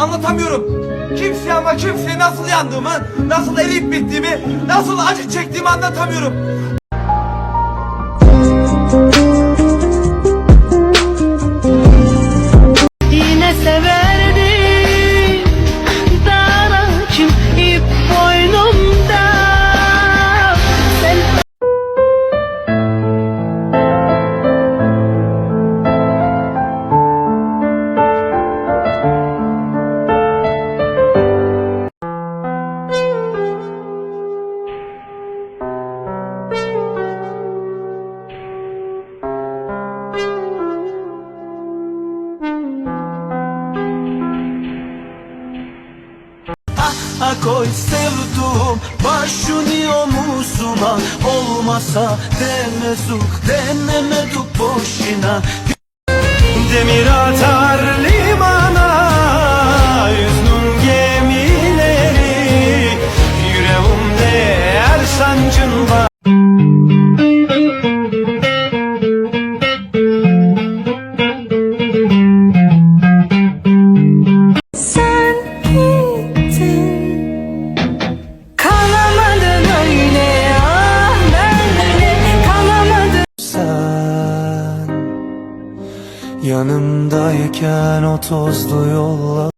Anlatamıyorum. Kimseye ama kimseye nasıl yandığımı, nasıl eriyip bittiğimi, nasıl acı çektiğimi anlatamıyorum. Koy sevduğum başını omuzuma. Olmasa demezuk denemeduk boşuna. Demir atar Yanımdayken o tozlu yolla